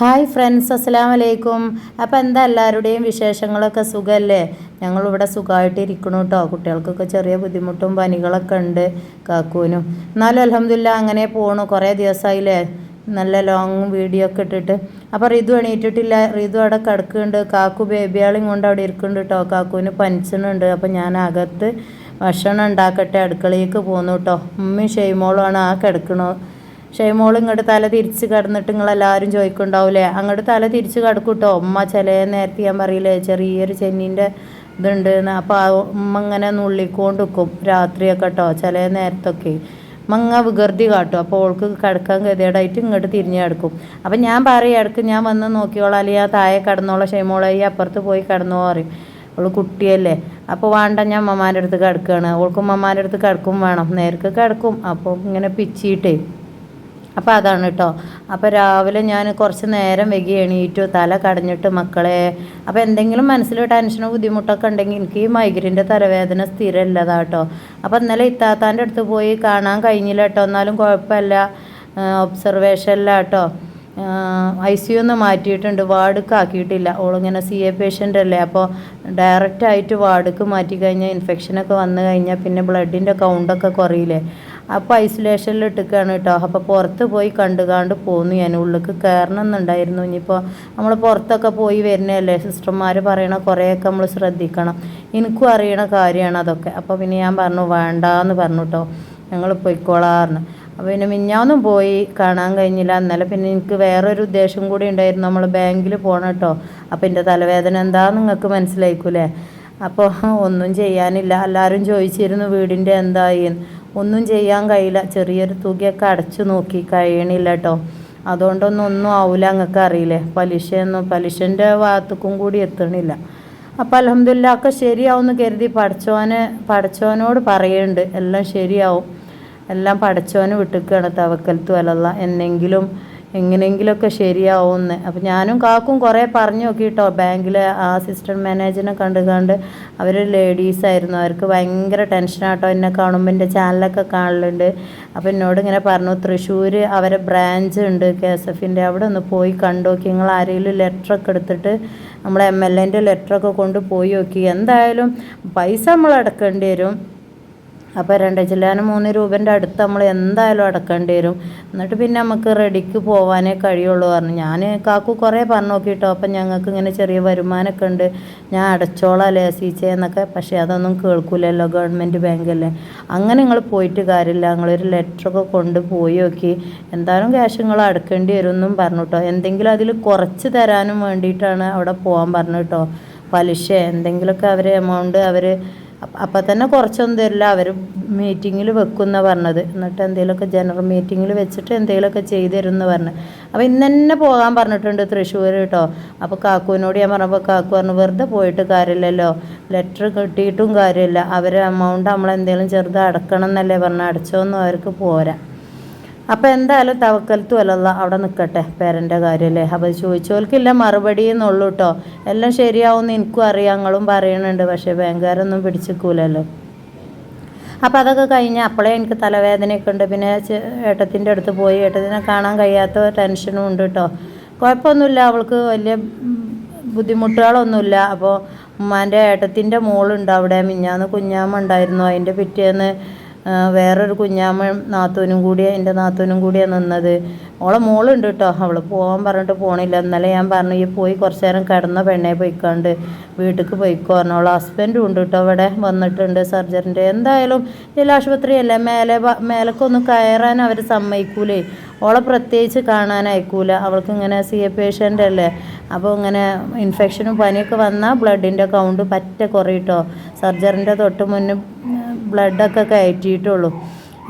Hi friends അസ്സലാം വലൈക്കും അപ്പോൾ എന്താ എല്ലാവരുടെയും വിശേഷങ്ങളൊക്കെ സുഖമല്ലേ ഞങ്ങളിവിടെ സുഖമായിട്ട് ഇരിക്കണം കേട്ടോ കുട്ടികൾക്കൊക്കെ ചെറിയ ബുദ്ധിമുട്ടും പനികളൊക്കെ ഉണ്ട് കാക്കൂനും. എന്നാലും അലഹമില്ല അങ്ങനെ പോണു. കുറേ ദിവസമായില്ലേ നല്ല ലോങ് വീഡിയോ ഒക്കെ ഇട്ടിട്ട്. അപ്പോൾ റിതു എണീറ്റിട്ടില്ല. റിതു അവിടെ കിടക്കുന്നുണ്ട്. കാക്കു ബേബിയാളും കൊണ്ട് അവിടെ ഇരിക്കുന്നുണ്ട് കേട്ടോ കാക്കുവിന് പനിച്ചണുണ്ട് അപ്പോൾ ഞാൻ അകത്ത് ഭക്ഷണം ഉണ്ടാക്കട്ടെ അടുക്കളയിലേക്ക് പോന്നു കേട്ടോ ഉമ്മയും ഷെയ്മോളുമാണ് ആ കിടക്കണു. ഷെയ്മോൾ ഇങ്ങോട്ട് തല തിരിച്ച് കിടന്നിട്ട് നിങ്ങളെല്ലാവരും ചോദിക്കുന്നുണ്ടാവില്ലേ അങ്ങോട്ട് തല തിരിച്ച് കിടക്കും കേട്ടോ ഉമ്മ ചില നേരത്തെ ഞാൻ പറയില്ലേ ചെറിയൊരു ചെന്നീന്റെ ഇതുണ്ട് അപ്പോൾ ഉമ്മ ഇങ്ങനെ നുള്ളിക്കൊണ്ട് നിൽക്കും രാത്രിയൊക്കെ കേട്ടോ ചില നേരത്തൊക്കെ. മങ്ങ വികൃതി കാട്ടും. അപ്പോൾ ഓൾക്ക് കിടക്കാൻ ഗതികേടായിട്ട് ഇങ്ങോട്ട് തിരിഞ്ഞ് കിടക്കും. അപ്പം ഞാൻ പറയും ഇടയ്ക്ക് ഞാൻ വന്ന് നോക്കിയോളാം അല്ലെങ്കിൽ ആ താഴെ കിടന്നോളാം ഷെയ്മോളെ ഈ അപ്പുറത്ത് പോയി കിടന്നോ പറയും. അവൾ കുട്ടിയല്ലേ. അപ്പോൾ വേണ്ട ഞാൻ അമ്മമാരുടെ അടുത്ത് കിടക്കുകയാണ് അവൾക്ക് അമ്മമാരുടെ അടുത്ത് കിടക്കും വേണം. നേരക്ക് കിടക്കും. അപ്പോൾ ഇങ്ങനെ പിച്ചിയിട്ടേ. അപ്പോൾ അതാണ് കേട്ടോ അപ്പോൾ രാവിലെ ഞാൻ കുറച്ച് നേരം വൈകി എണീറ്റു തല കടഞ്ഞിട്ട് മക്കളെ അപ്പോൾ എന്തെങ്കിലും മനസ്സിൽ ടെൻഷനോ ബുദ്ധിമുട്ടൊക്കെ ഉണ്ടെങ്കിൽ എനിക്ക് ഈ മൈഗ്രൈന്റെ തലവേദന സ്ഥിരമല്ലതാ കേട്ടോ അപ്പോൾ ഇന്നലെ ഇത്താത്താന്റെ അടുത്ത് പോയി കാണാൻ കഴിഞ്ഞില്ല കേട്ടോ എന്നാലും കുഴപ്പമില്ല. ഒബ്സർവേഷനില്ല കേട്ടോ ഐ സി യു ഒന്ന് മാറ്റിയിട്ടുണ്ട്. വാർഡ്ക്ക് ആക്കിയിട്ടില്ല. ഓളിങ്ങനെ സി എ പേഷ്യന്റ് അല്ലേ? അപ്പോൾ ഡയറക്റ്റ് ആയിട്ട് വാർഡുക്ക് മാറ്റി കഴിഞ്ഞാൽ ഇൻഫെക്ഷനൊക്കെ വന്നു കഴിഞ്ഞാൽ പിന്നെ ബ്ലഡിന്റെ കൗണ്ടൊക്കെ കുറയില്ലേ? അപ്പോൾ ഐസൊലേഷനിൽ ഇട്ടിക്കാണ് കേട്ടോ അപ്പോൾ പുറത്ത് പോയി കണ്ടു കണ്ട് പോന്നു ഞാൻ. ഉള്ളിലേക്ക് കയറണം എന്നുണ്ടായിരുന്നു ഇനിയിപ്പോൾ നമ്മൾ പുറത്തൊക്കെ പോയി വരുന്നതല്ലേ? സിസ്റ്റർമാർ പറയണ കുറേയൊക്കെ നമ്മൾ ശ്രദ്ധിക്കണം. എനിക്കും അറിയണ കാര്യമാണ് അതൊക്കെ. അപ്പോൾ പിന്നെ ഞാൻ പറഞ്ഞു വേണ്ടാന്ന് പറഞ്ഞു കേട്ടോ ഞങ്ങൾ പോയിക്കോളാറിന് അപ്പോൾ പിന്നെ മിഞ്ഞാന്നും പോയി കാണാൻ കഴിഞ്ഞില്ല. ഇന്നലെ പിന്നെ എനിക്ക് വേറൊരു ഉദ്ദേശം കൂടി ഉണ്ടായിരുന്നു. നമ്മൾ ബാങ്കിൽ പോകണം കേട്ടോ അപ്പോൾ എന്റെ തലവേദന എന്താണെന്ന് നിങ്ങൾക്ക് മനസ്സിലായിക്കൂലേ? അപ്പോൾ ഒന്നും ചെയ്യാനില്ല. എല്ലാവരും ചോദിച്ചിരുന്നു വീടിന്റെ എന്തായി. ഒന്നും ചെയ്യാൻ കഴിയില്ല. ചെറിയൊരു തുകയൊക്കെ അടച്ചു നോക്കി കഴിയണില്ല കേട്ടോ അതുകൊണ്ടൊന്നും ഒന്നും ആവില്ല നിങ്ങൾക്ക് അറിയില്ലേ. പലിശയൊന്നും പലിശന്റെ ഭാഗത്തേക്കും കൂടി എത്തണില്ല. അപ്പോൾ അലഹമില്ല ഒക്കെ ശരിയാവുമെന്ന് കരുതി പഠിച്ചവനെ പഠിച്ചോനോട് പറയുന്നുണ്ട് എല്ലാം ശരിയാവും. എല്ലാം പഠിച്ചോന് വിട്ടിക്കാണ് തവക്കലത്തു അലല്ല എന്നെങ്കിലും എങ്ങനെയെങ്കിലുമൊക്കെ ശരിയാവുമെന്ന്. അപ്പം ഞാനും കാക്കും കുറേ പറഞ്ഞു നോക്കി കേട്ടോ ബാങ്കിലെ ആ അസിസ്റ്റന്റ് മാനേജറിനെ കണ്ട് കണ്ട് അവർ ലേഡീസായിരുന്നു അവർക്ക് ഭയങ്കര ടെൻഷനാട്ടോ എന്നെ കാണുമ്പോൾ എന്റെ ചാനലൊക്കെ കാണലുണ്ട്. അപ്പം എന്നോട് ഇങ്ങനെ പറഞ്ഞു തൃശ്ശൂർ അവരെ ബ്രാഞ്ച് ഉണ്ട് കെ എസ് എഫിന്റെ അവിടെ ഒന്ന് പോയി കണ്ടു നോക്കി. നിങ്ങൾ ആരെങ്കിലും ലെറ്ററൊക്കെ എടുത്തിട്ട് നമ്മളെ എം എൽ എന്റെ ലെറ്ററൊക്കെ കൊണ്ട് പോയി നോക്കി. എന്തായാലും പൈസ നമ്മൾ അടക്കേണ്ടി വരും. അപ്പോൾ രണ്ട് ചില്ലാനും മൂന്ന് രൂപേന്റെ അടുത്ത് നമ്മൾ എന്തായാലും അടക്കേണ്ടി വരും. എന്നിട്ട് പിന്നെ നമുക്ക് റെഡിക്ക് പോകാനേ കഴിയുള്ളൂ പറഞ്ഞു. ഞാൻ കാക്കു കുറേ പറഞ്ഞു നോക്കിയിട്ടോ അപ്പം ഞങ്ങൾക്ക് ഇങ്ങനെ ചെറിയ വരുമാനമൊക്കെ ഉണ്ട്. ഞാൻ അടച്ചോളാം ലേസിച്ചേ എന്നൊക്കെ. പക്ഷേ അതൊന്നും കേൾക്കില്ലല്ലോ ഗവൺമെന്റ് ബാങ്കല്ലേ. അങ്ങനെ നിങ്ങൾ പോയിട്ട് കാര്യമില്ല. നിങ്ങളൊരു ലെറ്ററൊക്കെ കൊണ്ട് പോയി നോക്കി. എന്തായാലും ക്യാഷ് നിങ്ങൾ അടക്കേണ്ടി വരും എന്നും പറഞ്ഞു കേട്ടോ എന്തെങ്കിലും അതിൽ കുറച്ച് തരാനും വേണ്ടിയിട്ടാണ് അവിടെ പോകാൻ പറഞ്ഞു കേട്ടോ പലിശ എന്തെങ്കിലുമൊക്കെ അവർ എമൗണ്ട് അവർ അപ്പം തന്നെ കുറച്ചൊന്നും തരില്ല. അവർ മീറ്റിങ്ങിൽ വെക്കുന്ന പറഞ്ഞത്. എന്നിട്ട് എന്തെങ്കിലുമൊക്കെ ജനറൽ മീറ്റിങ്ങിൽ വെച്ചിട്ട് എന്തെങ്കിലുമൊക്കെ ചെയ്തു തരും എന്ന് പറഞ്ഞു. അപ്പോൾ ഇന്ന് തന്നെ പോകാൻ പറഞ്ഞിട്ടുണ്ട് തൃശ്ശൂർ കേട്ടോ അപ്പോൾ കാക്കുവിനോട് ഞാൻ പറഞ്ഞപ്പോൾ കാക്കു പറഞ്ഞു വെറുതെ പോയിട്ട് കാര്യമില്ലല്ലോ ലെറ്റർ കിട്ടിയിട്ടും കാര്യമില്ല അവർ എമൗണ്ട് നമ്മളെന്തെങ്കിലും ചെറുത് അടക്കണം എന്നല്ലേ പറഞ്ഞു. അടച്ചോന്നും അവർക്ക് പോരാ. അപ്പോൾ എന്തായാലും തവക്കലത്തു അല്ലല്ല അവിടെ നിൽക്കട്ടെ പേരന്റെ കാര്യമല്ലേ അപ്പോൾ ചോദിച്ചവർക്കില്ല മറുപടി എന്നുള്ളൂ കേട്ടോ എല്ലാം ശരിയാവുമെന്ന് എനിക്കും അറിയാം ഞങ്ങളും പറയുന്നുണ്ട് പക്ഷേ ബാങ്കുകാരൊന്നും പിടിച്ചിക്കൂലല്ലോ. അപ്പോൾ അതൊക്കെ കഴിഞ്ഞ് അപ്പോഴേ എനിക്ക് തലവേദനയൊക്കെ ഉണ്ട്. പിന്നെ ഏട്ടത്തിന്റെ അടുത്ത് പോയി. ഏട്ടത്തിനെ കാണാൻ കഴിയാത്ത ടെൻഷനും ഉണ്ട് കേട്ടോ കുഴപ്പമൊന്നുമില്ല അവൾക്ക് വലിയ ബുദ്ധിമുട്ടുകളൊന്നുമില്ല. അപ്പോൾ ഉമ്മാന്റെ ഏട്ടത്തിന്റെ മോളുണ്ട് അവിടെ മിഞ്ഞാന്ന് കുഞ്ഞാമ്മ ഉണ്ടായിരുന്നു. അതിന്റെ പിറ്റേന്ന് വേറൊരു കുഞ്ഞാമ്മ നാത്തൂനും കൂടി എന്റെ നാത്തൂനും കൂടിയാണ് നിന്നത്. ഓളെ മോളുണ്ട് കേട്ടോ അവൾ പോകാൻ പറഞ്ഞിട്ട് പോണില്ല. ഇന്നലെ ഞാൻ പറഞ്ഞു ഈ പോയി കുറച്ച് നേരം കിടന്ന പെണ്ണെ പോയിക്കാണ്ട് വീട്ടിലേക്ക് പോയിക്കോ പറഞ്ഞു. അവളെ ഹസ്ബൻഡും ഉണ്ട് കേട്ടോ അവിടെ വന്നിട്ടുണ്ട് സർജറിന്റെ എന്തായാലും ജില്ലാ ആശുപത്രിയല്ലേ? മേലെ മേലക്കൊന്നും കയറാൻ അവർ സമ്മതിക്കൂലേ? ഓളെ പ്രത്യേകിച്ച് കാണാനായിക്കൂല. അവൾക്ക് ഇങ്ങനെ സി എ പേഷ്യന്റ് അല്ലേ? അപ്പോൾ ഇങ്ങനെ ഇൻഫെക്ഷനും പനിയൊക്കെ വന്നാൽ ബ്ലഡിന്റെ കൗണ്ട് പറ്റ കുറയിട്ടോ? സർജറിന്റെ തൊട്ട് മുന്നേ ബ്ലഡൊക്കെ കയറ്റിയിട്ടുള്ളൂ.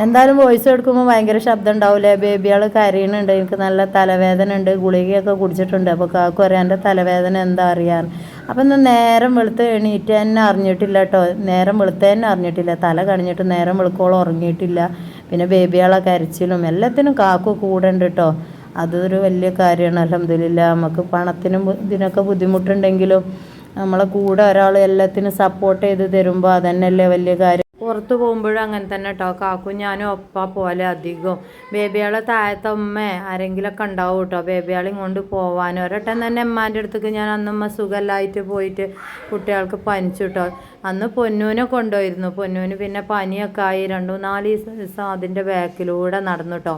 എന്തായാലും വോയിസ് എടുക്കുമ്പോൾ ഭയങ്കര ശബ്ദം ഉണ്ടാവില്ലേ ബേബികൾ കരയുന്നുണ്ട്. എനിക്ക് നല്ല തലവേദന ഉണ്ട്. ഗുളികയൊക്കെ കുടിച്ചിട്ടുണ്ട്. അപ്പോൾ കാക്കു അറിയാം എന്റെ തലവേദന എന്താ അറിയാൻ? അപ്പം ഇന്ന് നേരം വെളുത്ത് എണീറ്റ് തന്നെ അറിഞ്ഞിട്ടില്ല കേട്ടോ. നേരം വെളുത്ത് തന്നെ അറിഞ്ഞിട്ടില്ല. തല കണിഞ്ഞിട്ട് നേരം വെളുക്കോളം ഉറങ്ങിയിട്ടില്ല. പിന്നെ ബേബികളെ കരച്ചിലും എല്ലാത്തിനും കാക്കു കൂടണ്ട് കേട്ടോ അതൊരു വലിയ കാര്യമാണ്. അലഹമില്ല നമുക്ക് പണത്തിനും ഇതിനൊക്കെ ബുദ്ധിമുട്ടുണ്ടെങ്കിലും നമ്മളെ കൂടെ ഒരാൾ എല്ലാത്തിനും സപ്പോർട്ട് ചെയ്ത് തരുമ്പോൾ അതന്നെയല്ലേ വലിയ കാര്യം. പുറത്ത് പോകുമ്പോഴും അങ്ങനെ തന്നെ കേട്ടോ കാക്കും ഞാനും ഒപ്പ പോലെ അധികം. ബേബിയാളെ താഴത്തെ ഉമ്മ ആരെങ്കിലുമൊക്കെ ഉണ്ടാവും കേട്ടോ ബേബിയാളെ ഇങ്ങോട്ട് പോവാൻ. ഒരട്ടം തന്നെ ഉമ്മാന്റെ അടുത്തേക്ക് ഞാൻ അന്നുമ്മ സുഖമല്ലായിട്ട് പോയിട്ട് കുട്ടികൾക്ക് പനിച്ചു കേട്ടോ അന്ന് പൊന്നൂനെ കൊണ്ടുപോയിരുന്നു. പൊന്നൂന് പിന്നെ പനിയൊക്കെ ആയി. രണ്ടു നാല് ദിവസം അതിന്റെ ബാക്കിലൂടെ നടന്നു കേട്ടോ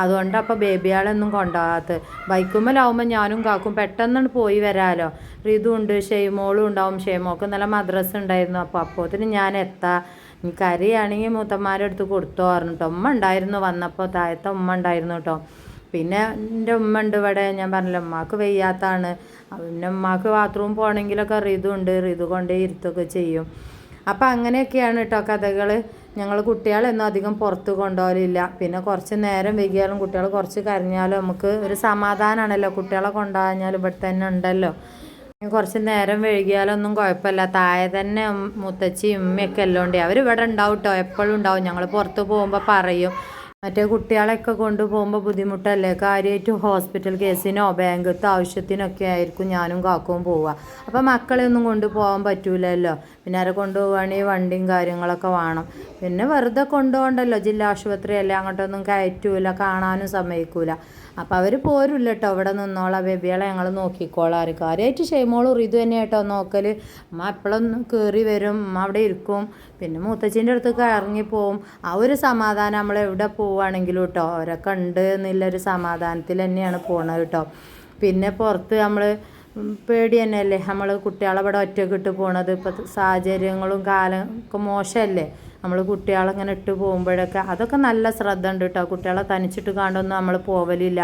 അതുകൊണ്ട് അപ്പോൾ ബേബിയാളൊന്നും കൊണ്ടുപോകാത്ത ബൈക്കുമ്മലാവുമ്പോൾ ഞാനും കാക്കും പെട്ടെന്ന് പോയി വരാമല്ലോ റിതു ഉണ്ട് ഷെയ്മോളും ഉണ്ടാവും. ഷെയ്മോക്ക് നല്ല മദ്രസ ഉണ്ടായിരുന്നു. അപ്പോൾ അപ്പോത്തിന് ഞാൻ എത്താം. ഇനി അരിയാണെങ്കിൽ മൂത്തന്മാരുടെ അടുത്ത് കൊടുത്തോ പറഞ്ഞു. കേട്ടോ ഉമ്മ ഉണ്ടായിരുന്നു. വന്നപ്പോൾ താഴത്തെ ഉമ്മ ഉണ്ടായിരുന്നു കേട്ടോ. പിന്നെ എന്റെ ഉമ്മ ഉണ്ട് ഇവിടെ. ഞാൻ പറഞ്ഞില്ല ഉമ്മാക്ക് വയ്യാത്താണ്. പിന്നെ ഉമ്മാക്ക് ബാത്റൂം പോകണമെങ്കിലൊക്കെ റിതു ഉണ്ട്. റിതു കൊണ്ടേ ഇരുത്തൊക്കെ ചെയ്യും. അപ്പം അങ്ങനെയൊക്കെയാണ് കേട്ടോ കഥകൾ ഞങ്ങൾ കുട്ടികളൊന്നും അധികം പുറത്ത് കൊണ്ടുപോകലില്ല. പിന്നെ കുറച്ച് നേരം വൈകിയാലും കുട്ടികൾ കുറച്ച് കരഞ്ഞാലും നമുക്ക് ഒരു സമാധാനമാണല്ലോ. കുട്ടികളെ കൊണ്ടുപോകാഞ്ഞാലും ഇവിടെ തന്നെ ഉണ്ടല്ലോ. കുറച്ച് നേരം വൈകിയാലൊന്നും കുഴപ്പമില്ല. താഴെ തന്നെ മുത്തച്ഛി ഉമ്മയൊക്കെ എല്ലാം ഉണ്ട് അവർ ഇവിടെ ഉണ്ടാവും കേട്ടോ എപ്പോഴും ഉണ്ടാവും. ഞങ്ങൾ പുറത്ത് പോകുമ്പോൾ പറയും. മറ്റേ കുട്ടികളെയൊക്കെ കൊണ്ടുപോകുമ്പോൾ ബുദ്ധിമുട്ടല്ലേ? കാര്യമായിട്ട് ഹോസ്പിറ്റൽ കേസിനോ ബാങ്കത്തെ ആവശ്യത്തിനൊക്കെ ആയിരിക്കും ഞാനും കാക്കവും പോവുക അപ്പോൾ മക്കളെ ഒന്നും കൊണ്ടുപോകാൻ പറ്റൂലല്ലോ. പിന്നെ ആരെ കൊണ്ടുപോവുകയാണെങ്കിൽ വണ്ടിയും കാര്യങ്ങളൊക്കെ വേണം. പിന്നെ വെറുതെ കൊണ്ടുപോകണ്ടല്ലോ ജില്ലാ ആശുപത്രി അല്ലേ അങ്ങോട്ടൊന്നും കയറ്റൂല. കാണാനും സമ്മതിക്കൂല. അപ്പോൾ അവർ പോരില്ല കേട്ടോ ഇവിടെ നിന്നോളാം ബേബികളെ ഞങ്ങൾ നോക്കിക്കോളാം ആര് കാര്യമായിട്ട് ഷെയ്മോളും ഇത് തന്നെ കേട്ടോ നോക്കൽ അമ്മ എപ്പോഴൊന്നും കയറി വരും അമ്മ അവിടെ ഇരിക്കും. പിന്നെ മൂത്തച്ഛന്റെ അടുത്തേക്ക് ഇറങ്ങിപ്പോവും ആ ഒരു സമാധാനം നമ്മൾ എവിടെ പോവുകയാണെങ്കിലും കേട്ടോ അവരൊക്കെ ഉണ്ട് എന്നുള്ളൊരു സമാധാനത്തിൽ തന്നെയാണ് പോണത് കേട്ടോ പിന്നെ പുറത്ത് നമ്മൾ പേടി തന്നെയല്ലേ നമ്മൾ കുട്ടികളെ ഇവിടെ ഒറ്റയ്ക്ക് ഇട്ട് പോണത്. ഇപ്പം സാഹചര്യങ്ങളും കാലം ഒക്കെ മോശമല്ലേ? നമ്മൾ കുട്ടികളെ ഇങ്ങനെ ഇട്ട് പോകുമ്പോഴൊക്കെ അതൊക്കെ നല്ല ശ്രദ്ധ ഉണ്ട് കേട്ടോ കുട്ടികളെ തനിച്ചിട്ട് കാണ്ടൊന്നും നമ്മൾ പോവലില്ല.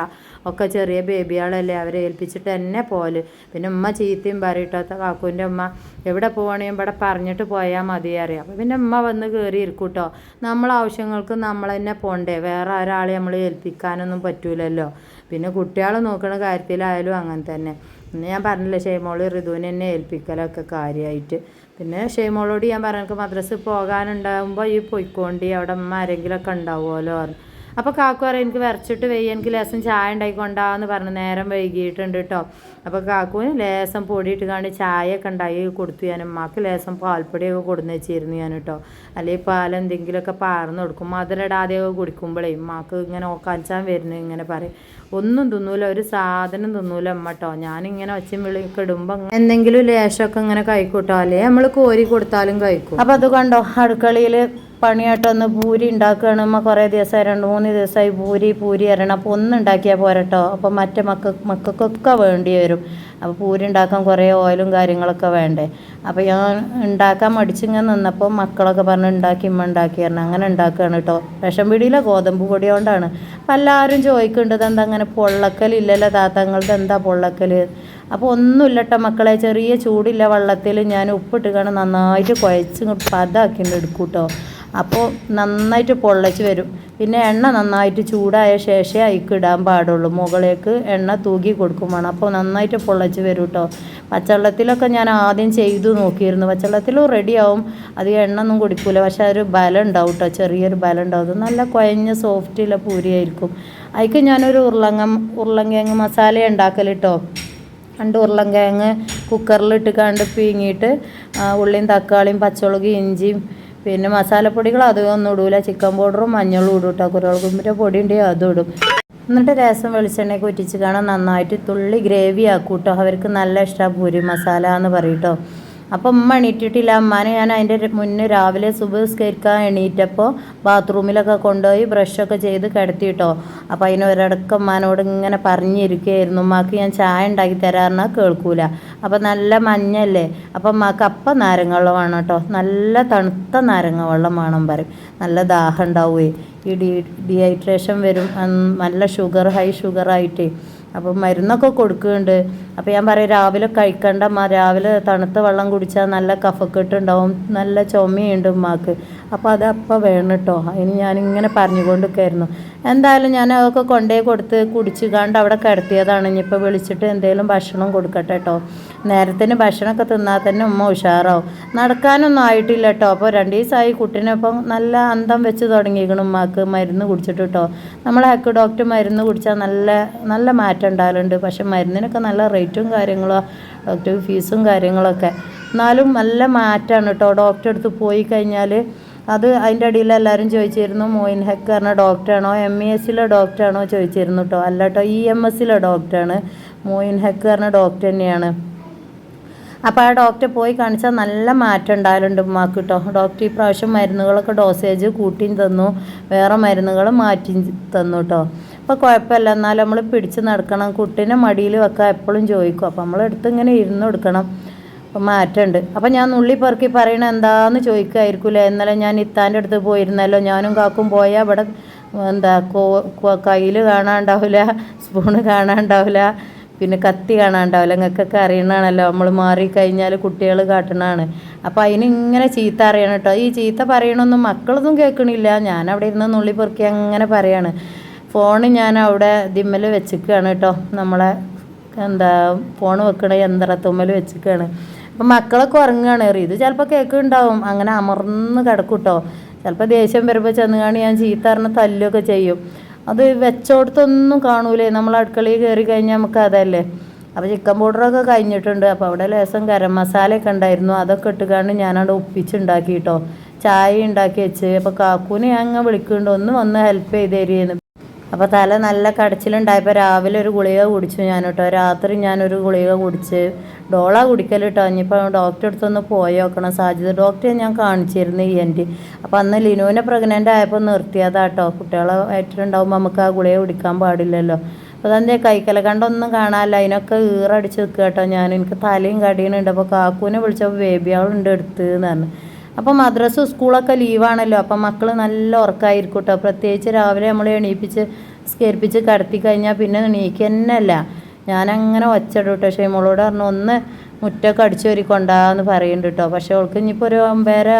ഒക്കെ ചെറിയ ബേബികളല്ലേ? അവരെ ഏൽപ്പിച്ചിട്ട് തന്നെ പോൽ പിന്നെ ഉമ്മ ചീത്തയും പറയിട്ടാത്ത കാക്കുവിന്റെ ഉമ്മ എവിടെ പോകണേയും ഇവിടെ പറഞ്ഞിട്ട് പോയാൽ മതി അറിയാം അപ്പോൾ പിന്നെ ഉമ്മ വന്ന് കയറി ഇരിക്കും കേട്ടോ നമ്മളെ ആവശ്യങ്ങൾക്ക് നമ്മൾ തന്നെ പോണ്ടേ? വേറെ ഒരാളെ നമ്മൾ ഏൽപ്പിക്കാനൊന്നും പറ്റൂലല്ലോ? പിന്നെ കുട്ടികളെ നോക്കുന്ന കാര്യത്തിലായാലും അങ്ങനെ തന്നെ. പിന്നെ ഞാൻ പറഞ്ഞില്ലേ ഷെയ്മോൾ ഋതുവിനെ തന്നെ ഏൽപ്പിക്കലൊക്കെ കാര്യമായിട്ട് പിന്നെ ഷെയ്മോളോട് ഞാൻ പറഞ്ഞു മദ്രസ് പോകാനുണ്ടാകുമ്പോൾ ഈ പൊയ്ക്കോണ്ടി അവിടെ അമ്മ ആരെങ്കിലുമൊക്കെ ഉണ്ടാവുമല്ലോ പറഞ്ഞു. അപ്പോൾ കാക്കു പറയും എനിക്ക് വരച്ചിട്ട് വെയ്യ എനിക്ക് ലേസം ചായ ഉണ്ടായിക്കൊണ്ടാന്ന് പറഞ്ഞു. നേരം വൈകിയിട്ടുണ്ട് കേട്ടോ അപ്പോൾ കാക്കുവിന് ലേസം പൊടിയിട്ട് കണ്ട് ചായയൊക്കെ ഉണ്ടായി കൊടുത്തു ഞാൻ ഉമ്മാക്ക്. ലേസം പാൽപ്പൊടിയൊക്കെ കൊടുന്ന് വെച്ചിരുന്നു ഞാൻ കേട്ടോ അല്ലെങ്കിൽ പാൽ എന്തെങ്കിലുമൊക്കെ പാർന്ന് കൊടുക്കും. മധുരടാതെയൊക്കെ കുടിക്കുമ്പോഴേ ഉമ്മാക്ക് ഇങ്ങനെ ഓക്കാൽച്ചാൻ വരുന്നു ഇങ്ങനെ പറയും. ഒന്നും തിന്നൂല ഒരു സാധനം തിന്നൂല അമ്മ കേട്ടോ ഞാനിങ്ങനെ ഒച്ചയും വിളിയൊക്കെ ഇടുമ്പോൾ എന്തെങ്കിലും ലേശമൊക്കെ ഇങ്ങനെ കഴിക്കൂട്ടോ. അല്ലേ? നമ്മൾ കോരി കൊടുത്താലും കഴിക്കും. അപ്പോൾ അത് കണ്ടോ? അടുക്കളയിൽ പണിയായിട്ടൊന്ന് പൂരി ഉണ്ടാക്കുകയാണ്. അമ്മ കുറേ ദിവസമായി രണ്ട് മൂന്ന് ദിവസമായി പൂരി പൂരി അരണം. അപ്പോൾ ഒന്ന് ഉണ്ടാക്കിയാൽ പോരട്ടോ. അപ്പോൾ മറ്റേ മക്ക മക്കൾക്കൊക്കെ വേണ്ടി വരും. അപ്പോൾ പൂരി ഉണ്ടാക്കാൻ കുറേ ഓയിലും കാര്യങ്ങളൊക്കെ വേണ്ടേ. അപ്പോൾ ഞാൻ ഉണ്ടാക്കാൻ മടിച്ചിങ്ങനെ നിന്നപ്പോൾ മക്കളൊക്കെ പറഞ്ഞ് ഉണ്ടാക്കി ഇമ്മ ഉണ്ടാക്കി അങ്ങനെ ഉണ്ടാക്കുകയാണ് കേട്ടോ. വിഷം പിടിയില്ല ഗോതമ്പ് പൊടി കൊണ്ടാണ്. അപ്പോൾ എല്ലാവരും ചോദിക്കേണ്ടത് എന്താ അങ്ങനെ പൊള്ളക്കലില്ലല്ലോ താത്തങ്ങളുടെ എന്താ പൊള്ളക്കൽ അപ്പോൾ ഒന്നുമില്ല കേട്ടോ മക്കളെ. ചെറിയ ചൂടില്ല വള്ളത്തിൽ ഞാൻ ഉപ്പിട്ട് കാണാൻ നന്നായിട്ട് കുഴച്ച് പതാക്കിണ്ട് എടുക്കും കേട്ടോ അപ്പോൾ നന്നായിട്ട് പൊള്ളച്ച് വരും. പിന്നെ എണ്ണ നന്നായിട്ട് ചൂടായ ശേഷമേ അതിക്ക് ഇടാൻ പാടുള്ളൂ. മുകളിലേക്ക് എണ്ണ തൂക്കി കൊടുക്കും വേണം. അപ്പോൾ നന്നായിട്ട് പൊള്ളച്ച് വരും കേട്ടോ പച്ചവെള്ളത്തിലൊക്കെ ഞാൻ ആദ്യം ചെയ്തു നോക്കിയിരുന്നു. പച്ചവെള്ളത്തിലും റെഡിയാവും അധികം എണ്ണ ഒന്നും കുടിക്കൂല. പക്ഷേ അതൊരു ബലം ഉണ്ടാവും കേട്ടോ ചെറിയൊരു ബലം ഉണ്ടാവും. നല്ല കുഴഞ്ഞ സോഫ്റ്റുള്ള പൂരിയായിരിക്കും അതിക്ക് ഞാനൊരു ഉരുളങ്ങ ഉരുളങ്കിഴങ്ങ് മസാല ഉണ്ടാക്കൽ കേട്ടോ രണ്ട് ഉരുളങ്കിഴങ്ങ് കുക്കറിലിട്ട് കണ്ട് പീങ്ങിയിട്ട് ഉള്ളിയും തക്കാളിയും പച്ചമുളകും ഇഞ്ചിയും പിന്നെ മസാലപ്പൊടികൾ അധികം ഒന്നും ഇടൂല. ചിക്കൻ പൗഡറും മഞ്ഞളും ഇടും കേട്ടോ കുരുമുളകുമ്പിന്റെ പൊടി ഉണ്ടെങ്കിൽ അതും ഇടും. എന്നിട്ട് രസം വെളിച്ചെണ്ണയൊക്കെ ഒറ്റിച്ച് കാണാൻ നന്നായിട്ട് തുള്ളി ഗ്രേവി ആക്കും കേട്ടോ അവർക്ക് നല്ല ഇഷ്ടമാണ് പൂരി മസാല എന്ന് പറയും കേട്ടോ അപ്പം ഉമ്മ എണീറ്റിട്ടില്ല. അമ്മാനെ ഞാൻ അതിന്റെ മുന്നേ രാവിലെ സുബസ്കരിക്കാൻ എണീറ്റപ്പോൾ ബാത്റൂമിലൊക്കെ കൊണ്ടുപോയി ബ്രഷൊക്കെ ചെയ്ത് കിടത്തി കേട്ടോ അപ്പോൾ അതിന് ഒരിടക്ക് ഉമ്മാനോട് ഇങ്ങനെ പറഞ്ഞിരിക്കുകയായിരുന്നു. ഉമ്മാക്ക് ഞാൻ ചായ ഉണ്ടാക്കി തരാറിനാ കേൾക്കൂല. അപ്പോൾ നല്ല മഞ്ഞല്ലേ അപ്പം ഉമ്മാക്ക് അപ്പം നാരങ്ങ വെള്ളമാണ് കേട്ടോ. നല്ല തണുത്ത നാരങ്ങ വെള്ളം വേണം പറയും. നല്ല ദാഹം ഉണ്ടാവുകയും ഈ ഡീ ഡീഹൈഡ്രേഷൻ വരും. നല്ല ഷുഗർ ഹൈ ഷുഗർ ആയിട്ടേ. അപ്പം മരുന്നൊക്കെ കൊടുക്കുന്നുണ്ട്. അപ്പോൾ ഞാൻ പറയും രാവിലെ കഴിക്കണ്ട അമ്മ. രാവിലെ തണുത്ത വെള്ളം കുടിച്ചാൽ നല്ല കഫക്കെട്ടുണ്ടാവും നല്ല ചുമയുണ്ട് ഉമ്മാക്ക്. അപ്പോൾ അത് അപ്പം വേണം കേട്ടോ അതിന് ഞാനിങ്ങനെ പറഞ്ഞുകൊണ്ടിരിക്കായിരുന്നു എന്തായാലും ഞാൻ അതൊക്കെ കൊണ്ടേ കൊടുത്ത് കുടിച്ച് കണ്ട് അവിടെ കിടത്തിയതാണ്. ഇനിയിപ്പോൾ വിളിച്ചിട്ട് എന്തെങ്കിലും ഭക്ഷണം കൊടുക്കട്ടെ കേട്ടോ നേരത്തിന് ഭക്ഷണമൊക്കെ തിന്നാൽ തന്നെ ഉമ്മ ഉഷാറാവും. നടക്കാനൊന്നും ആയിട്ടില്ല കേട്ടോ അപ്പോൾ രണ്ട് ദിവസമായി കുട്ടീനപ്പം നല്ല അന്തം വെച്ച് തുടങ്ങിയിരിക്കണം ഉമ്മാക്ക് മരുന്ന് കുടിച്ചിട്ട് കേട്ടോ നമ്മളെ ഹക്ക് ഡോക്ടർ മരുന്ന് കുടിച്ചാൽ നല്ല നല്ല മാറ്റം ഉണ്ടാകലുണ്ട് പക്ഷെ മരുന്നിനൊക്കെ നല്ല റേറ്റും കാര്യങ്ങളും ഡോക്ടർ ഫീസും കാര്യങ്ങളൊക്കെ. എന്നാലും നല്ല മാറ്റാണ് കേട്ടോ. ഡോക്ടറെ അടുത്ത് പോയി കഴിഞ്ഞാൽ അത് അതിന്റെ അടിയിൽ എല്ലാവരും ചോദിച്ചിരുന്നു മോയിൻ ഹെക്ക് പറഞ്ഞ ഡോക്ടറാണോ? എം ഇ എസിലെ ഡോക്ടറാണോ ചോദിച്ചിരുന്നു കേട്ടോ. അല്ല കേട്ടോ ഇ എം എസിലെ ഡോക്ടറാണ്. മോയിൻ ഹെക്ക് പറഞ്ഞ ഡോക്ടർ തന്നെയാണ്. അപ്പോൾ ആ ഡോക്ടറെ പോയി കാണിച്ചാൽ നല്ല മാറ്റം ഉണ്ടായാലുണ്ട് ഉമ്മാക്ക് കേട്ടോ. ഡോക്ടർ ഈ പ്രാവശ്യം മരുന്നുകളൊക്കെ ഡോസേജ് കൂട്ടിയും തന്നു. വേറെ മരുന്നുകൾ മാറ്റി തന്നു കേട്ടോ. അപ്പോൾ കുഴപ്പമില്ല. എന്നാലും നമ്മൾ പിടിച്ച് നടക്കണം. കുട്ടീനെ മടിയിൽ വെക്കാൻ എപ്പോഴും ചോദിക്കും. അപ്പോൾ നമ്മൾ എടുത്ത് ഇങ്ങനെ ഇരുന്ന് കൊടുക്കണം. അപ്പോൾ മാറ്റമുണ്ട്. അപ്പം ഞാൻ നുള്ളി പെറുക്കി പറയണ എന്താന്ന് ചോദിക്കുമായിരിക്കൂലേ ഇന്നലെ ഞാൻ ഇത്താന്റെ അടുത്ത് പോയിരുന്നല്ലോ. ഞാനും കാക്കും പോയാൽ അവിടെ എന്താ കോ കയ്യിൽ കാണാണ്ടാവില്ല സ്പൂണ് കാണാണ്ടാവില്ല പിന്നെ കത്തി കാണാണ്ടാവില്ല നിങ്ങൾക്കൊക്കെ അറിയണതാണല്ലോ. നമ്മൾ മാറിക്കഴിഞ്ഞാൽ കുട്ടികൾ കാട്ടണതാണ്. അപ്പോൾ അതിന് ഇങ്ങനെ ചീത്ത അറിയണം കേട്ടോ. ഈ ചീത്ത പറയണമൊന്നും മക്കളൊന്നും കേൾക്കണില്ല. ഞാൻ അവിടെ ഇരുന്ന് നുള്ളി പെറുക്കി അങ്ങനെ പറയാണ്. ഫോൺ ഞാൻ അവിടെ ദിമ്മൽ വെച്ചിരിക്കുകയാണ് കേട്ടോ. നമ്മളെ എന്താ ഫോൺ വെക്കണ യന്ത്രത്തുമ്മൽ വെച്ചിരിക്കുകയാണ് അപ്പം മക്കളൊക്കെ ഉറങ്ങുകയാണ് ഇത് ചിലപ്പോൾ കേൾക്കുന്നുണ്ടാവും അങ്ങനെ അമർന്ന് കിടക്കും കേട്ടോ. ചിലപ്പോൾ ദേഷ്യം വരുമ്പോൾ ചെന്ന് കാണി ഞാൻ ചീത്ത തല്ലുകയൊക്കെ ചെയ്യും. അത് വെച്ചോടത്തൊന്നും കാണൂലേ. നമ്മൾ അടുക്കളയിൽ കയറി കഴിഞ്ഞാൽ നമുക്ക് അതല്ലേ. അപ്പോൾ ചിക്കൻ പൗഡറൊക്കെ കഴിഞ്ഞിട്ടുണ്ട്. അപ്പോൾ അവിടെ ലേസം ഗരം മസാലയൊക്കെ ഉണ്ടായിരുന്നു. അതൊക്കെ ഇട്ടുകൊണ്ട് ഞാനവിടെ ഒപ്പിച്ചുണ്ടാക്കി കേട്ടോ. ചായ ഉണ്ടാക്കി വെച്ച്. അപ്പോൾ കാക്കൂനെ ഞാൻ അങ്ങ് വിളിക്കുന്നുണ്ട്. ഒന്ന് വന്ന് ഹെൽപ്പ് ചെയ്ത് തരുമെന്ന് അപ്പോൾ തല നല്ല കടച്ചിലുണ്ടായപ്പോൾ രാവിലെ ഒരു ഗുളിക കുടിച്ചു ഞാൻ കേട്ടോ രാത്രി ഞാനൊരു ഗുളിക കുടിച്ച് ഡോള കുടിക്കൽ കേട്ടോ ഇനിയിപ്പോൾ ഡോക്ടറെ അടുത്തൊന്ന് പോയി നോക്കണം. സാധ്യത ഡോക്ടറെ ഞാൻ കാണിച്ചിരുന്നു ഈ എന്റെ. അപ്പോൾ അന്ന് ലിനുവിനെ പ്രഗ്നന്റ് ആയപ്പോൾ നിർത്തിയതാട്ടോ. കുട്ടികളെ വയറ്റിലുണ്ടാകുമ്പോൾ നമുക്ക് ആ ഗുളിക കുടിക്കാൻ പാടില്ലല്ലോ. അപ്പോൾ അതെന്തേ കൈക്കല കണ്ടൊന്നും കാണാമല്ല അതിനൊക്കെ ഈറടിച്ച് നിൽക്കുക കേട്ടോ ഞാൻ. എനിക്ക് തലയും കടിയുന്നുണ്ട് അപ്പോൾ കാക്കൂനെ വിളിച്ചപ്പോൾ ബേബിയാളുണ്ട് എടുത്ത് എന്ന് പറഞ്ഞു. അപ്പോൾ മദ്രസ സ്കൂളൊക്കെ ലീവാണല്ലോ. അപ്പം മക്കൾ നല്ല ഉറക്കമായിരിക്കും പ്രത്യേകിച്ച് രാവിലെ നമ്മൾ എണീപ്പിച്ച് സ്കേർപ്പിച്ച് കടത്തി കഴിഞ്ഞാൽ പിന്നെ അല്ല ഞാനങ്ങനെ ഒച്ചടും കേട്ടോ പക്ഷേ മോളോട് പറഞ്ഞു ഒന്ന് മുറ്റൊക്കെ അടിച്ചു വരി കൊണ്ടാന്ന് പറയുന്നുണ്ട് കേട്ടോ പക്ഷേ അവൾക്ക് ഇനിയിപ്പോൾ ഒരു ഒമ്പതര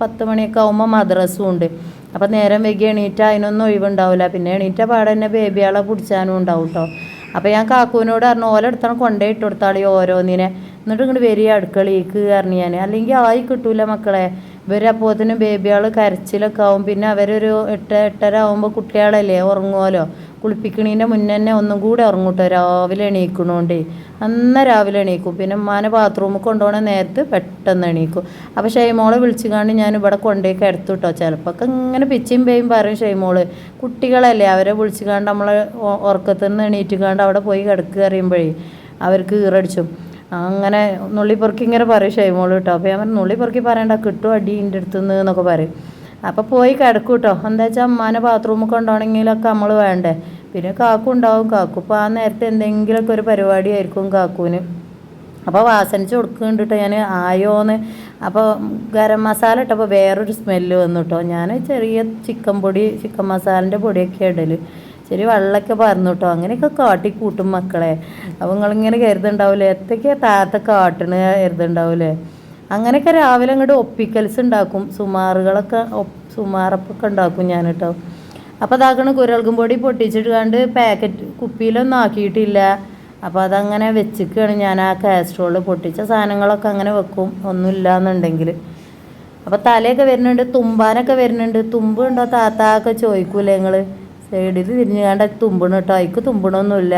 പത്ത് മണിയൊക്കെ ആകുമ്പോൾ മദ്രസും ഉണ്ട്. അപ്പം നേരം വൈകി എണീറ്റാൽ അതിനൊന്നും ഒഴിവുണ്ടാവില്ല പിന്നെ എണീറ്റ പാടെ തന്നെ ബേബിയാളെ പിടിച്ചാനും ഉണ്ടാവും കേട്ടോ അപ്പോൾ ഞാൻ കാക്കുവിനോട് പറഞ്ഞു ഓലെടുത്താണ് കൊണ്ടേ ഇട്ട് കൊടുത്താളി ഓരോന്നിനെ. എന്നിട്ട് ഇങ്ങോട്ട് വരിക അടുക്കളയിലേക്ക് പറഞ്ഞു ഞാൻ അല്ലെങ്കിൽ ആയി കിട്ടൂല മക്കളെ. ഇവരപ്പോത്തിന് ബേബിയാൾ കരച്ചിലൊക്കെ ആവും. പിന്നെ അവരൊരു എട്ട് എട്ടര ആവുമ്പോൾ കുട്ടികളല്ലേ ഉറങ്ങുമല്ലോ കുളിപ്പിക്കണീന്റെ മുന്നേ തന്നെ ഒന്നും കൂടെ ഉറങ്ങൂട്ടോ. രാവിലെ എണീക്കണോണ്ട്. അന്ന് രാവിലെ എണീക്കും. പിന്നെ ഉമ്മാനെ ബാത്റൂമിൽ കൊണ്ടുപോകണ നേരത്ത് പെട്ടെന്ന് എണീക്കും. അപ്പോൾ ഷെയ്മോളെ വിളിച്ചു കാണി ഞാൻ ഇവിടെ കൊണ്ടുപോയി കിടത്തു കേട്ടോ ചിലപ്പോൾ ഇങ്ങനെ പിച്ചയും പേയും പറയും ഷെയ്മോൾ കുട്ടികളല്ലേ അവരെ വിളിച്ചു കാണ്ട് നമ്മളെ ഉറക്കത്തിൽ നിന്ന് എണീറ്റ് കാണ്ട് അവിടെ പോയി കിടക്കുക അറിയുമ്പോഴേ അവർക്ക് ഈറടിച്ചും. അങ്ങനെ നുള്ളി പെറുക്കി ഇങ്ങനെ പറയും ഷൈമോൾ കേട്ടോ അപ്പോൾ ഞാൻ പറഞ്ഞു നുള്ളിപ്പെറുക്കി പറയണ്ട കിട്ടും അടി എന്റെ അടുത്തുനിന്ന് എന്നൊക്കെ പറയും. അപ്പോൾ പോയി കിടക്കും കേട്ടോ എന്താ വെച്ചാൽ അമ്മാനെ ബാത്റൂമിൽ കൊണ്ടുപോകണമെങ്കിലൊക്കെ നമ്മൾ വേണ്ടേ? പിന്നെ കാക്കു ഉണ്ടാവും. കാക്കു ഇപ്പോൾ ആ നേരത്തെ എന്തെങ്കിലുമൊക്കെ ഒരു പരിപാടി ആയിരിക്കും കാക്കുവിന്. അപ്പോൾ വാസനിച്ച് കൊടുക്കുന്നുണ്ട് കേട്ടോ ഞാൻ ആയോന്ന്. അപ്പോൾ ഗരം മസാല ഇട്ടപ്പോൾ വേറൊരു സ്മെല്ല് വന്നു കേട്ടോ ഞാൻ ചെറിയ ചിക്കൻ പൊടി ചിക്കൻ മസാലന്റെ പൊടിയൊക്കെ ഇടൽ ശരി വെള്ളമൊക്കെ പറഞ്ഞു കേട്ടോ അങ്ങനെയൊക്കെ കാട്ടി കൂട്ടും മക്കളെ. അപ്പോൾ നിങ്ങളിങ്ങനെ കരുതുണ്ടാവില്ലേ എത്തൊക്കെ താത്ത കാട്ടണ് കരുതുണ്ടാവില്ലേ അങ്ങനെയൊക്കെ രാവിലെ അങ്ങോട്ട് ഒപ്പിക്കൽസ് ഉണ്ടാക്കും. സുമാറുകളൊക്കെ സുമാറപ്പൊക്കെ ഉണ്ടാക്കും ഞാൻ കേട്ടോ അപ്പോൾ അതാക്കണ കുരൽകും പൊടി പൊട്ടിച്ചിട്ട് കണ്ട് പാക്കറ്റ് കുപ്പിയിലൊന്നും ആക്കിയിട്ടില്ല. അപ്പോൾ അതങ്ങനെ വെച്ചിക്കുകയാണ് ഞാൻ ആ കാസ്ട്രോൾ പൊട്ടിച്ച സാധനങ്ങളൊക്കെ അങ്ങനെ വെക്കും. ഒന്നുമില്ല എന്നുണ്ടെങ്കിൽ അപ്പോൾ തലയൊക്കെ വരുന്നുണ്ട് തുമ്പാനൊക്കെ വരുന്നുണ്ട്. തുമ്പ് ഉണ്ടോ താത്താക്കെ ചോദിക്കൂലേ നിങ്ങൾ സൈഡിൽ തിരിഞ്ഞു കണ്ട തുമ്പണം കേട്ടോ അതിക്ക് തുമ്പണമൊന്നുമില്ല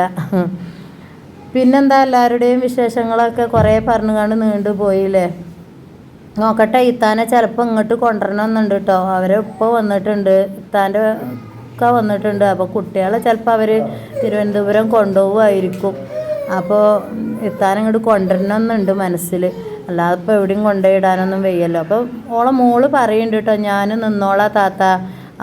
പിന്നെന്താ എല്ലാവരുടെയും വിശേഷങ്ങളൊക്കെ കുറേ പറഞ്ഞു കണ്ട് നീണ്ടു പോയില്ലേ? നോക്കട്ടെ ഇത്താനെ ചിലപ്പോൾ ഇങ്ങോട്ട് കൊണ്ടുവരണമെന്നുണ്ട് കേട്ടോ അവരെ ഉപ്പ വന്നിട്ടുണ്ട്. ഇത്താന്റെ ഒക്കെ വന്നിട്ടുണ്ട്. അപ്പോൾ കുട്ടികളെ ചിലപ്പോൾ അവർ തിരുവനന്തപുരം കൊണ്ടുപോകുമായിരിക്കും അപ്പോൾ ഇത്താൻ ഇങ്ങോട്ട് കൊണ്ടുവരണമെന്നുണ്ട് മനസ്സിൽ അല്ലാതെ ഇപ്പോൾ എവിടെയും കൊണ്ടുപോയിടാനൊന്നും വയ്യല്ലോ. അപ്പോൾ ഓളെ മോൾ പറയുന്നുണ്ട് കേട്ടോ ഞാൻ നിന്നോളാം താത്ത.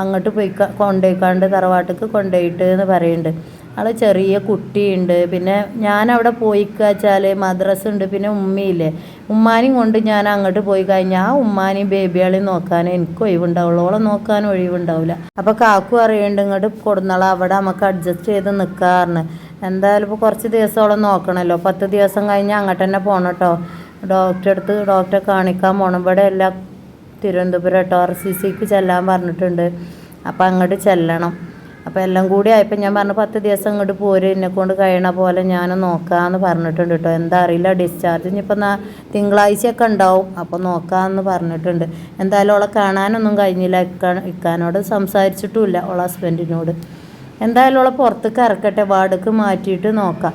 അങ്ങോട്ട് പോയി കൊണ്ടുപോയിക്കാണ്ട് തറവാട്ടിക്ക് കൊണ്ടുപോയിട്ട് എന്ന് പറയുന്നുണ്ട് ആൾ ചെറിയ കുട്ടിയുണ്ട്. പിന്നെ ഞാൻ അവിടെ പോയി വെച്ചാൽ മദ്രസ ഉണ്ട് പിന്നെ ഉമ്മയില്ലേ. ഉമ്മാനെയും കൊണ്ട് ഞാൻ അങ്ങോട്ട് പോയി കഴിഞ്ഞാൽ ആ ഉമ്മാനെയും ബേബിയാളെയും നോക്കാൻ എനിക്ക് ഒഴിവുണ്ടാവുള്ളൂ. ഓളെ നോക്കാൻ ഒഴിവുണ്ടാവില്ല. അപ്പോൾ കാക്കു അറിയണ്ട് ഇങ്ങോട്ട് കൊടുന്നാളെ അവിടെ നമുക്ക് അഡ്ജസ്റ്റ് ചെയ്ത് നിൽക്കാറുണ്ട് എന്തായാലും ഇപ്പോൾ കുറച്ച് ദിവസം ഓളെ നോക്കണമല്ലോ പത്ത് ദിവസം കഴിഞ്ഞാൽ അങ്ങോട്ട് തന്നെ പോകണം കേട്ടോ ഡോക്ടറെ അടുത്ത് ഡോക്ടറെ കാണിക്കാൻ പോകണം ഇവിടെ എല്ലാം തിരുവനന്തപുരം കേട്ടോ ആർ സി സിക്ക് ചെല്ലാൻ പറഞ്ഞിട്ടുണ്ട്. അപ്പോൾ അങ്ങോട്ട് ചെല്ലണം. അപ്പോൾ എല്ലാം കൂടി ആയപ്പോൾ ഞാൻ പറഞ്ഞു പത്ത് ദിവസം ഇങ്ങോട്ട് പോര് എന്നെ കൊണ്ട് കഴിയണ പോലെ ഞാൻ നോക്കാമെന്ന് പറഞ്ഞിട്ടുണ്ട് കേട്ടോ എന്താ അറിയില്ല ഡിസ്ചാർജ് ഇനിയിപ്പോൾ നാ തിങ്കളാഴ്ചയൊക്കെ ഉണ്ടാവും. അപ്പോൾ നോക്കാമെന്ന് പറഞ്ഞിട്ടുണ്ട്. എന്തായാലും അവളെ കാണാനൊന്നും കഴിഞ്ഞില്ല. ഇക്കാ ഇക്കാനോട് സംസാരിച്ചിട്ടുമില്ല അവളെ ഹസ്ബൻഡിനോട് എന്തായാലും അവളെ പുറത്തേക്ക് ഇറക്കട്ടെ വാർഡക്ക് മാറ്റിയിട്ട് നോക്കാം.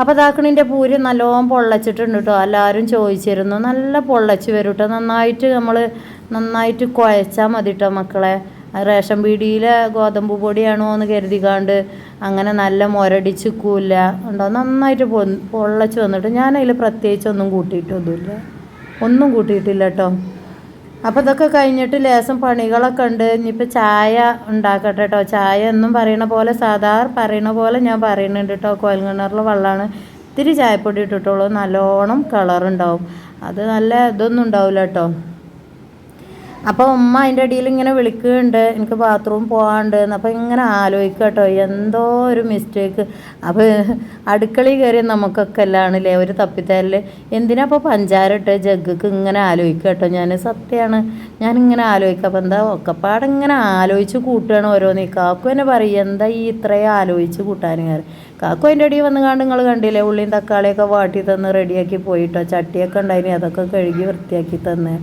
അപ്പോൾ ഇതാക്കണിന്റെ പൂര് നല്ലോണം പൊള്ളച്ചിട്ടുണ്ട് കേട്ടോ എല്ലാവരും ചോദിച്ചിരുന്നു. നല്ല പൊള്ളച്ച് വരും കേട്ടോ നന്നായിട്ട് നമ്മൾ നന്നായിട്ട് കുഴച്ചാൽ മതി കേട്ടോ മക്കളെ. റേഷൻ പീടിയിലെ ഗോതമ്പ് പൊടിയാണോ എന്ന് കരുതിക്കാണ്ട് അങ്ങനെ നല്ല മുരടിച്ച് കൂല്ല ഉണ്ടോ? നന്നായിട്ട് പൊ പൊള്ളച്ച് വന്നിട്ട് ഞാനതിൽ പ്രത്യേകിച്ച് ഒന്നും കൂട്ടിയിട്ടൊന്നുമില്ല. ഒന്നും കൂട്ടിയിട്ടില്ല കേട്ടോ അപ്പോൾ ഇതൊക്കെ കഴിഞ്ഞിട്ട് ലേശം പണികളൊക്കെ ഉണ്ട്. ഇനിയിപ്പോൾ ചായ ഉണ്ടാക്കട്ടെ കേട്ടോ ചായ എന്നും പറയണ പോലെ സാധാരണ പറയണ പോലെ ഞാൻ പറയുന്നുണ്ട് കേട്ടോ കോയൽക്കിണറിലെ വെള്ളമാണ് ഇത്തിരി ചായപ്പൊടി ഇട്ടിട്ടുള്ളൂ. നല്ലോണം കളറുണ്ടാവും അത് നല്ല ഇതൊന്നും ഉണ്ടാവില്ല കേട്ടോ അപ്പോൾ ഉമ്മ അതിന്റെ അടിയിൽ ഇങ്ങനെ വിളിക്കുന്നുണ്ട് എനിക്ക് ബാത്റൂം പോകാണ്ട് അപ്പോൾ ഇങ്ങനെ ആലോചിക്കുക കേട്ടോ എന്തോ ഒരു മിസ്റ്റേക്ക് അപ്പോൾ അടുക്കളയിൽ കയറി നമുക്കൊക്കെ എല്ലാണല്ലേ ഒരു തപ്പിത്തരൽ എന്തിനാ അപ്പോൾ പഞ്ചാര ഇട്ട് ജഗ്ഗക്ക് ഇങ്ങനെ ആലോചിക്കുക കേട്ടോ. ഞാൻ സത്യമാണ് ഞാനിങ്ങനെ ആലോചിക്കുക അപ്പോൾ എന്താ ഒക്കെപ്പാടെ ഇങ്ങനെ ആലോചിച്ച് കൂട്ടുകയാണ് ഓരോന്നീ. കാക്കു എന്നെ പറയും എന്താ ഈ ഇത്രയും ആലോചിച്ച് കൂട്ടാൻ കയറി കാക്കു അതിന്റെ അടിയിൽ വന്നു കണ്ട് നിങ്ങൾ കണ്ടില്ലേ ഉള്ളിയും തക്കാളിയൊക്കെ വാട്ടി തന്ന് റെഡിയാക്കി പോയിട്ടോ ചട്ടിയൊക്കെ ഉണ്ടായിനി അതൊക്കെ കഴുകി വൃത്തിയാക്കി തന്ന്.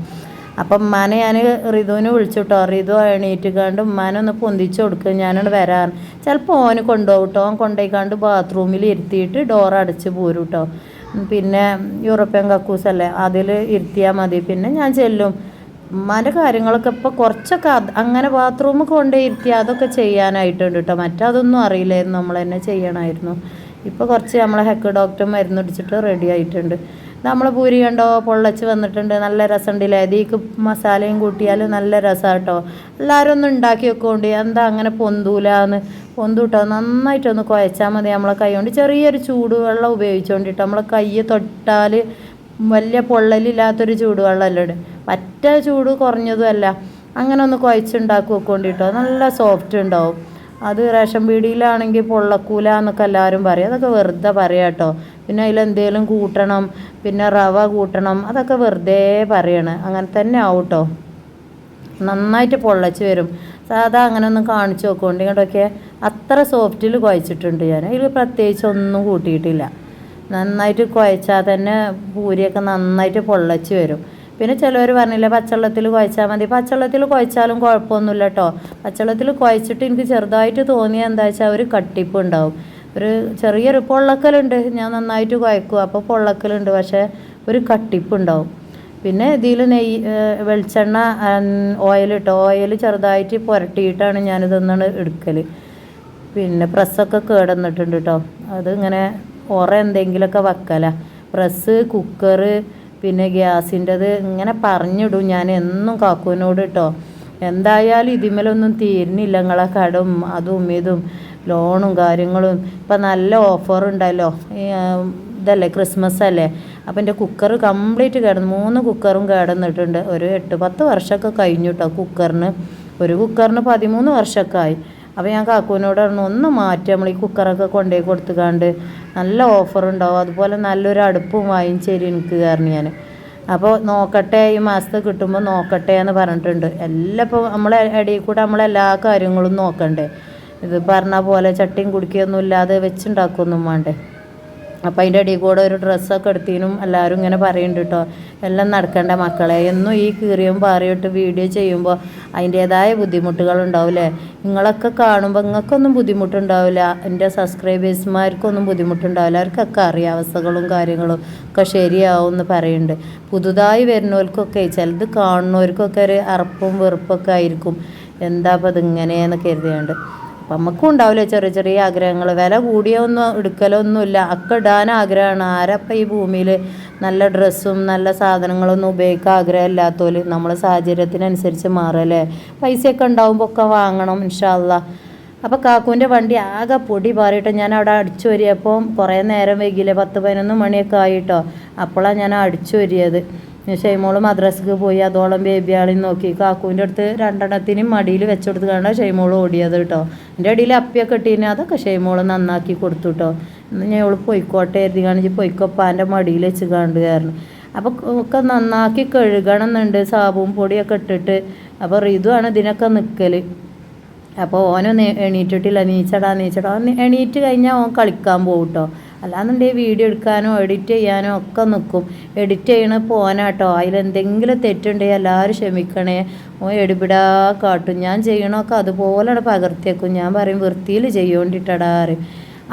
അപ്പം ഉമ്മാനെ ഞാൻ റിതുവിന് വിളിച്ചുട്ടോ. റിതു എണീറ്റ് കണ്ട് ഉമ്മാനെ ഒന്ന് പൊന്തിച്ച് കൊടുക്കുക ഞാനോട് വരാൻ ചിലപ്പോൾ ഓന് കൊണ്ടുപോകും കേട്ടോ കൊണ്ടുപോയിക്കാണ്ട് ബാത്റൂമിൽ ഇരുത്തിയിട്ട് ഡോർ അടച്ച് പോരും കേട്ടോ പിന്നെ യൂറോപ്യൻ കക്കൂസ് അല്ലേ അതിൽ ഇരുത്തിയാൽ മതി. പിന്നെ ഞാൻ ചെല്ലും. ഉമ്മാന്റെ കാര്യങ്ങളൊക്കെ ഇപ്പോൾ കുറച്ചൊക്കെ അങ്ങനെ ബാത്റൂമിൽ കൊണ്ടുപോയി ഇരുത്തി അതൊക്കെ ചെയ്യാനായിട്ടുണ്ട് കേട്ടോ മറ്റതൊന്നും അറിയില്ലായിരുന്നു നമ്മൾ തന്നെ ചെയ്യണമായിരുന്നു ഇപ്പോൾ കുറച്ച് നമ്മളെ ഹെക്ക് ഡോക്ടർ മരുന്ന് അടിച്ചിട്ട് റെഡി ആയിട്ടുണ്ട്. നമ്മൾ പൂരി കണ്ടോ? പൊള്ളച്ച് വന്നിട്ടുണ്ട്. നല്ല രസമുണ്ടല്ലേ? ഇതിക്ക് മസാലയും കൂട്ടിയാൽ നല്ല രസമാണ് കേട്ടോ എല്ലാവരും ഒന്ന് ഉണ്ടാക്കി വെക്കോണ്ട് എന്താ അങ്ങനെ പൊന്തൂലാന്ന്? പൊന്തൂട്ടോ? നന്നായിട്ടൊന്ന് കുഴച്ചാൽ മതി നമ്മളെ കൈ കൊണ്ട്. ചെറിയൊരു ചൂടുവെള്ളം ഉപയോഗിച്ചുകൊണ്ടിട്ട് നമ്മളെ കൈ തൊട്ടാൽ വലിയ പൊള്ളലില്ലാത്തൊരു ചൂടുവെള്ളമല്ലേ. പറ്റ ചൂട് കുറഞ്ഞതുമല്ല. അങ്ങനെ ഒന്ന് കുഴച്ചുണ്ടാക്കി വെക്കോണ്ടിട്ടോ നല്ല സോഫ്റ്റ് ഉണ്ടാവും. അത് റേഷൻ പീടിയിലാണെങ്കിൽ പൊള്ളക്കൂല എന്നൊക്കെ എല്ലാവരും പറയും. അതൊക്കെ വെറുതെ പറയാം കേട്ടോ പിന്നെ അതിലെന്തേലും കൂട്ടണം പിന്നെ റവ കൂട്ടണം അതൊക്കെ വെറുതെ പറയണം. അങ്ങനെ തന്നെ ആവും നന്നായിട്ട് പൊള്ളച്ച് വരും. സാധാ അങ്ങനെ ഒന്ന് കാണിച്ചു നോക്കുകൊണ്ട് ഇങ്ങോട്ടൊക്കെ അത്ര സോഫ്റ്റിൽ കുഴച്ചിട്ടുണ്ട് ഞാൻ. അതിൽ പ്രത്യേകിച്ച് ഒന്നും കൂട്ടിയിട്ടില്ല. നന്നായിട്ട് കുഴച്ചാൽ തന്നെ പൂരിയൊക്കെ നന്നായിട്ട് പൊള്ളച്ച് വരും. പിന്നെ ചിലവർ പറഞ്ഞില്ല പച്ചവെള്ളത്തിൽ കുഴച്ചാൽ മതി. പച്ചവെള്ളത്തിൽ കുഴച്ചാലും കുഴപ്പമൊന്നുമില്ല കേട്ടോ പച്ചവെള്ളത്തിൽ കുഴച്ചിട്ട് എനിക്ക് ചെറുതായിട്ട് തോന്നിയ എന്താ വെച്ചാൽ ഒരു കട്ടിപ്പ് ഉണ്ടാവും. ഒരു ചെറിയൊരു പൊള്ളക്കലുണ്ട് ഞാൻ നന്നായിട്ട് കുഴക്കും. അപ്പോൾ പൊള്ളക്കലുണ്ട് പക്ഷേ ഒരു കട്ടിപ്പ് ഉണ്ടാവും. പിന്നെ ഇതിൽ നെയ്യ് വെളിച്ചെണ്ണ ഓയിൽ ഇട്ടോ. ഓയിൽ ചെറുതായിട്ട് പുരട്ടിയിട്ടാണ് ഞാനിതൊന്നാണ് എടുക്കൽ പിന്നെ പ്രസ്സൊക്കെ കേടന്നിട്ടുണ്ട് കേട്ടോ അത് ഇങ്ങനെ ഉറ എന്തെങ്കിലുമൊക്കെ വെക്കല. പ്രസ് കുക്കറ് പിന്നെ ഗ്യാസിന്റെത് ഇങ്ങനെ പറഞ്ഞിടും. ഞാൻ എന്നും കാക്കുവിനോട് കേട്ടോ എന്തായാലും ഇതിമേലൊന്നും തീരുന്നില്ല നിങ്ങളെ കടം അതും ഇതും ലോണും കാര്യങ്ങളും. ഇപ്പം നല്ല ഓഫർ ഉണ്ടല്ലോ ഇതല്ലേ ക്രിസ്മസ് അല്ലേ? അപ്പം എന്റെ കുക്കർ കംപ്ലീറ്റ് കിടന്നു മൂന്ന് കുക്കറും കിടന്നിട്ടുണ്ട്. ഒരു എട്ട് പത്ത് വർഷമൊക്കെ കഴിഞ്ഞു കേട്ടോ കുക്കറിന്. ഒരു കുക്കറിന് പതിമൂന്ന് വർഷമൊക്കെ ആയി. അപ്പോൾ ഞാൻ കാക്കുവിനോട് പറഞ്ഞു ഒന്ന് മാറ്റി നമ്മൾ ഈ കുക്കറൊക്കെ കൊണ്ടുപോയി കൊടുത്തുകാണ്ട് നല്ല ഓഫർ ഉണ്ടാവും. അതുപോലെ നല്ലൊരു അടുപ്പും വാങ്ങിച്ചേരി എനിക്ക് കാരണം ഞാൻ അപ്പോൾ നോക്കട്ടെ ഈ മാസത്തെ കിട്ടുമ്പോൾ നോക്കട്ടെ എന്ന് പറഞ്ഞിട്ടുണ്ട്. എല്ലാം ഇപ്പോൾ നമ്മളെ ഇടയിൽ കൂടെ നമ്മളെല്ലാ കാര്യങ്ങളും നോക്കണ്ടേ? ഇത് പറഞ്ഞ പോലെ ചട്ടിയും കുടിക്കുകയൊന്നും ഇല്ലാതെ വെച്ചുണ്ടാക്കുകയൊന്നും വേണ്ടേ? അപ്പം അതിന്റെ ഇടയിൽ കൂടെ ഒരു ഡ്രസ്സൊക്കെ എടുത്തിനും എല്ലാവരും ഇങ്ങനെ പറയുന്നുണ്ട് കേട്ടോ. എല്ലാം നടക്കേണ്ട മക്കളെ. എന്നും ഈ കീറിയും പാറിയിട്ട് വീഡിയോ ചെയ്യുമ്പോൾ അതിന്റേതായ ബുദ്ധിമുട്ടുകളുണ്ടാവില്ലേ? നിങ്ങളൊക്കെ കാണുമ്പോൾ നിങ്ങൾക്കൊന്നും ബുദ്ധിമുട്ടുണ്ടാവില്ല. എന്റെ സബ്സ്ക്രൈബേഴ്സ്മാർക്കൊന്നും ബുദ്ധിമുട്ടുണ്ടാവില്ല. അവർക്കൊക്കെ അറിയാം അവസ്ഥകളും കാര്യങ്ങളും ഒക്കെ ശരിയാവും എന്ന് പറയുന്നുണ്ട്. പുതുതായി വരുന്നവർക്കൊക്കെ ചിലത് കാണുന്നവർക്കൊക്കെ ഒരു അറപ്പും വെറുപ്പൊക്കെ ആയിരിക്കും. എന്താ അപ്പം ഇതിങ്ങനെയെന്ന് കരുതിയുണ്ട്. അപ്പം നമുക്കും ഉണ്ടാവില്ല ചെറിയ ചെറിയ ആഗ്രഹങ്ങൾ. വില കൂടിയൊന്നും എടുക്കലൊന്നുമില്ല. ഒക്കെ ഇടാൻ ആഗ്രഹമാണ്. ആരപ്പം ഈ ഭൂമിയിൽ നല്ല ഡ്രസ്സും നല്ല സാധനങ്ങളൊന്നും ഉപയോഗിക്കാൻ ആഗ്രഹമില്ലാത്തവർ നമ്മളെ സാഹചര്യത്തിനനുസരിച്ച് മാറല്ലേ? പൈസയൊക്കെ ഉണ്ടാവുമ്പോൾ ഒക്കെ വാങ്ങണം ഇൻഷാല്ല അപ്പോൾ കാക്കുവിന്റെ വണ്ടി ആകെ പൊടി പാറിയിട്ട് ഞാൻ അവിടെ അടിച്ചു വരിയപ്പോൾ കുറേ നേരം വൈകില്ലേ? പത്ത് പതിനൊന്ന് മണിയൊക്കെ ആയിട്ടോ അപ്പോഴാണ് ഞാൻ അടിച്ചു വരിയത് ഷെയ്മോൾ മദ്രസക്ക് പോയി അതോളം ബേബി ആളെയും നോക്കി. കാക്കുവിന്റെ അടുത്ത് രണ്ടെണ്ണത്തിനും മടിയിൽ വെച്ചെടുത്ത് കണ്ട ഷെയ്മോൾ ഓടിയത് കേട്ടോ. എന്റെ അടിയിൽ അപ്പിയൊക്കെ ഇട്ടീനെ അതൊക്കെ ഷെയ്മോൾ നന്നാക്കി കൊടുത്തു കേട്ടോ. ഞാൻ ഇവൾ പൊയ്ക്കോട്ടെ എഴുതി കാണിച്ച് പൊയ്ക്കൊപ്പാന്റെ മടിയിൽ വെച്ച് കണ്ട് കാരണം അപ്പോൾ ഒക്കെ നന്നാക്കി കഴുകണം എന്നുണ്ട് സാബും പൊടിയൊക്കെ ഇട്ടിട്ട്. അപ്പോൾ റിതുവാണ് ഇതിനൊക്കെ നിൽക്കൽ അപ്പോൾ ഓനൊന്ന് എണീറ്റിട്ടില്ല നീച്ചടാ നീച്ചടാ. എണീറ്റ് കഴിഞ്ഞാൽ ഓൻ കളിക്കാൻ പോകും കേട്ടോ. അല്ലാന്നുണ്ടെങ്കിൽ വീഡിയോ എടുക്കാനോ എഡിറ്റ് ചെയ്യാനോ ഒക്കെ നിൽക്കും എഡിറ്റ് ചെയ്യണ പോനാട്ടോ. അതിലെന്തെങ്കിലും തെറ്റുണ്ടെങ്കിൽ എല്ലാവരും ക്ഷമിക്കണേ. ഓ എടുപിടാ കാട്ടും. ഞാൻ ചെയ്യണമൊക്കെ അതുപോലെ പകർത്തിയേക്കും. ഞാൻ പറയും വൃത്തിയിൽ ചെയ്യോണ്ടിട്ടടാ പറയും.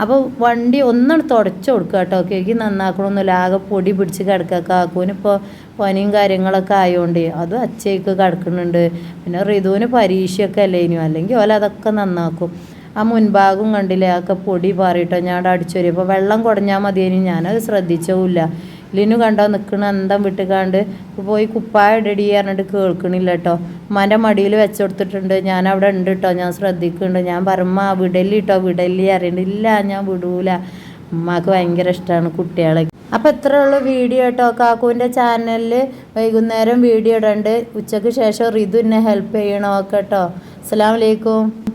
അപ്പോൾ വണ്ടി ഒന്നാണ് തുടച്ചു കൊടുക്കുക കേട്ടോ കേക്ക് നന്നാക്കണമൊന്നുമില്ല ആകെ പൊടി പിടിച്ച് കിടക്കുക കാക്കൂനിപ്പോൾ പനിയും കാര്യങ്ങളൊക്കെ ആയതുകൊണ്ട് അത് അച്ചയ്ക്ക് കിടക്കുന്നുണ്ട്. പിന്നെ ഋതുവിന് പരീക്ഷയൊക്കെ അല്ലേ അല്ലെങ്കിൽ ഓല അതൊക്കെ നന്നാക്കും. ആ മുൻഭാഗം കണ്ടില്ലേ? അതൊക്കെ പൊടി പാറിയിട്ടോ. ഞാൻ അവിടെ അടിച്ചു വരും. അപ്പോൾ വെള്ളം കുടഞ്ഞാൽ മതിയേനി. ഞാനത് ശ്രദ്ധിച്ചവുമില്ല. ലിനു കണ്ടോ? നിൽക്കണ അന്തം വിട്ടുകാണ്ട് പോയി കുപ്പായ ഇടടി പറഞ്ഞിട്ട് കേൾക്കണില്ല കേട്ടോ. ഉമ്മാന്റെ മടിയിൽ വെച്ച് കൊടുത്തിട്ടുണ്ട്. ഞാൻ അവിടെ ഉണ്ട് കേട്ടോ. ഞാൻ ശ്രദ്ധിക്കുന്നുണ്ട്. ഞാൻ പറമ്മ വിടലി കേട്ടോ. വിടല്ലി അറിയണ്ട ഇല്ല ഞാൻ വിടൂല. ഉമ്മാക്ക് ഭയങ്കര ഇഷ്ടമാണ് കുട്ടികളെ. അപ്പോൾ ഇത്ര ഉള്ള വീഡിയോ കേട്ടോ. കാക്കുവിന്റെ ചാനലിൽ വൈകുന്നേരം വീഡിയോ ഇടണ്ട്. ഉച്ചയ്ക്ക് ശേഷം റിതു എന്നെ ഹെൽപ്പ് ചെയ്യണോ കേട്ടോ. അസ്സാം വലൈക്കും